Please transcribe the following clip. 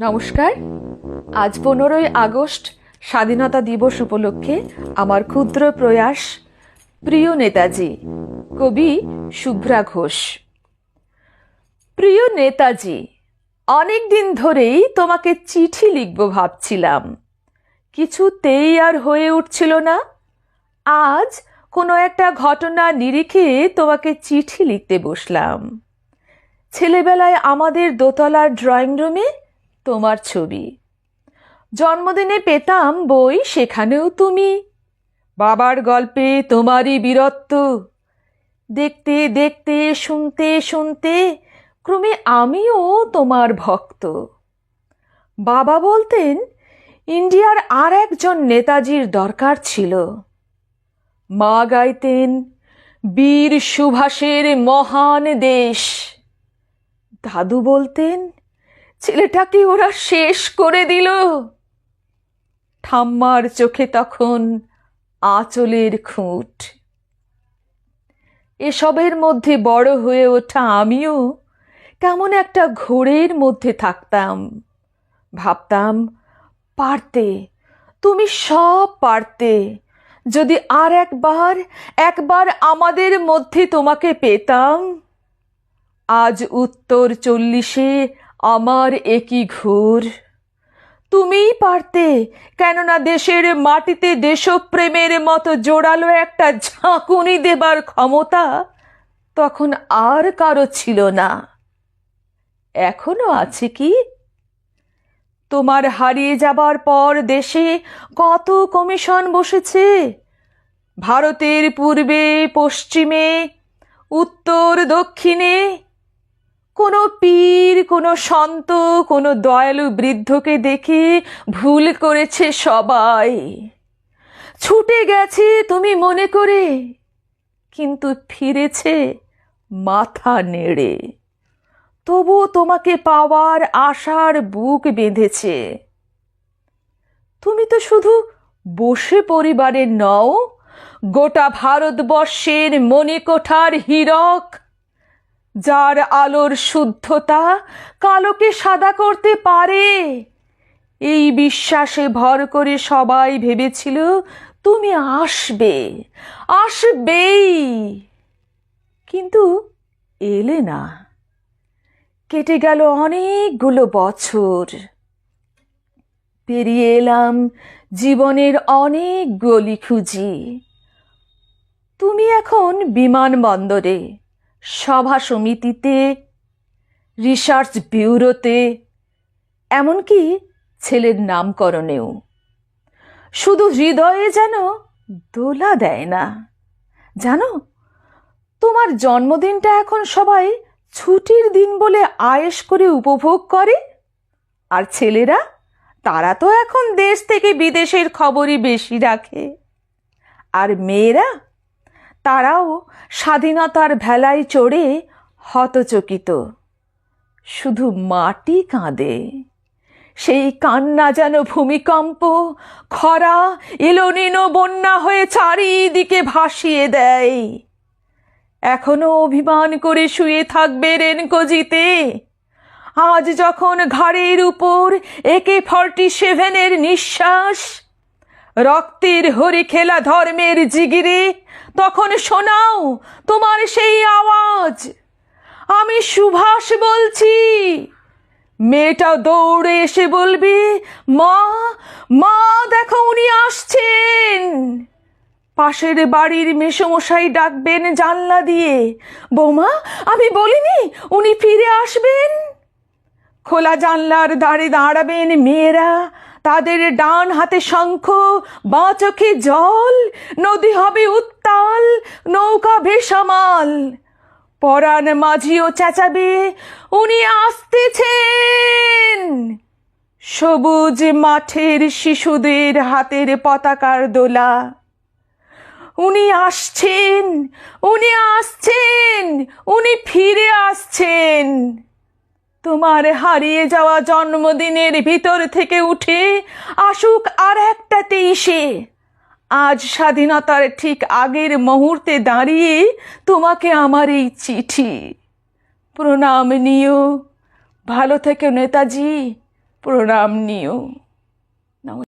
নমস্কার। আজ পনেরোই আগস্ট, স্বাধীনতা দিবস উপলক্ষে আমার ক্ষুদ্র প্রয়াস, প্রিয় নেতাজি, কবি শুভ্রা ঘোষ। প্রিয় নেতাজি অনেক দিন ধরেই তোমাকে চিঠি লিখব ভাবছিলাম। কিছুতেই আর হয়ে উঠছিল না। আজ কোনো একটা ঘটনা নিরিখে তোমাকে চিঠি লিখতে বসলাম। ছেলেবেলায় আমাদের দোতলার ড্রয়িং রুমে তোমার ছবি। জন্মদিনে পেতাম বই, সেখানেও তুমি। বাবার গল্পে তোমারই বীরত্ব। দেখতে দেখতে, শুনতে শুনতে ক্রমে আমিও তোমার ভক্ত। বাবা বলতেন, ইন্ডিয়ার আর একজন নেতাজির দরকার ছিল। মা গাইতেন, বীর সুভাষের মহান দেশ। দাদু বলতেন ছেলেটাকে ওরা শেষ করে দিল। ঠাম্মার চোখে তখন আঁচলের খুঁট। এসবের মধ্যে বড় হয়ে ওঠা আমিও কেমন একটা ঘোরের মধ্যে থাকতাম। ভাবতাম, পারতে, তুমি সব পারতে। যদি আর একবার একবার আমাদের মধ্যে তোমাকে পেতাম, আজ উত্তর চল্লিশে আমার একই ঘোর। তুমিই পারতে, কেননা দেশের মাটিতে দেশপ্রেমের মতো জোরালো একটা ঝাঁকুনি দেবার ক্ষমতা তখন আর কারও ছিল না। এখনও আছে কি? তোমার হারিয়ে যাবার পর দেশে কত কমিশন বসেছে? ভারতের পূর্বে, পশ্চিমে, উত্তর, দক্ষিণে কোনো পীর, কোনো সন্ত, কোনো দয়ালু বৃদ্ধকে দেখে ভুল করেছে সবাই। ছুটে গেছে তুমি মনে করে, কিন্তু ফিরেছে মাথা নেড়ে। তবু তোমাকে পাওয়ার আশার বুক বেঁধেছে। তুমি তো শুধু বসে পরিবারের নও, গোটা ভারতবর্ষের মণিকোঠার হীরক যার আলোর শুদ্ধতা কালোকে সাদা করতে পারে। এই বিশ্বাসে ভর করে সবাই ভেবেছিল, তুমি আসবে, আসবেই। কিন্তু এলে না। কেটে গেল অনেকগুলো বছর। পেরিয়ে এলাম জীবনের অনেক গলি খুঁজি। তুমি এখন বিমানবন্দরে। সভা সমিতিতে রিসার্চ ব্যুরোতে এমনকি ছেলের নামকরণেও। শুধু হৃদয়ে যেন দোলা দেয় না। জানো, তোমার জন্মদিনটা এখন সবাই ছুটির দিন বলে আয়েস করে উপভোগ করে, আর ছেলেরা, তারা তো এখন দেশ থেকে বিদেশের খবরই বেশি রাখে। আর মেয়েরা তারাও স্বাধীনতার ভেলায় চড়ে হতচকিত। শুধু মাটি কাঁদে। সেই কান্না যেন ভূমিকম্প, খরা এলোনিনো বন্যা হয়ে চারিদিকে ভাসিয়ে দেয়। এখনও অভিমান করে শুয়ে থাকবে রেনকোজিতে আজ যখন ঘাড়ের উপর একে ফর্টি সেভেনের নিঃশ্বাস, রক্তের হরি খেলা ধর্মের জিগিরে তখন শোনাও তোমার সেই আওয়াজ। আমি সুভাষ বলছি, মেয়েটা দৌড়ে এসে বলবে, মা মা, দেখো উনি আসছেন। পাশের বাড়ির মেসমশাই ডাকবেন জানলা দিয়ে, বৌমা, আমি বলিনি উনি ফিরে আসবেন? খোলা জানলার দাঁড়ে দাঁড়াবেন মেয়েরা তাদের ডান হাতে শঙ্খ, বাঁ চোখে জল, নদী হবে উত্তাল, নৌকা ভেসামাল পরাণ মাঝিও চেঁচাবে, উনি আসতেছেন। সবুজ মাঠের শিশুদের হাতের পতাকার দোলা। উনি আসছেন উনি আসছেন, উনি ফিরে আসছেন। তোমার হারিয়ে যাওয়া জন্মদিনের ভিতর থেকে উঠে আসুক আর একটা তেইশে। আজ স্বাধীনতার ঠিক আগের মুহূর্তে দাঁড়িয়ে তোমাকে আমার এই চিঠি। প্রণাম নিও। ভালো থেকে নেতাজি, প্রণাম নিও।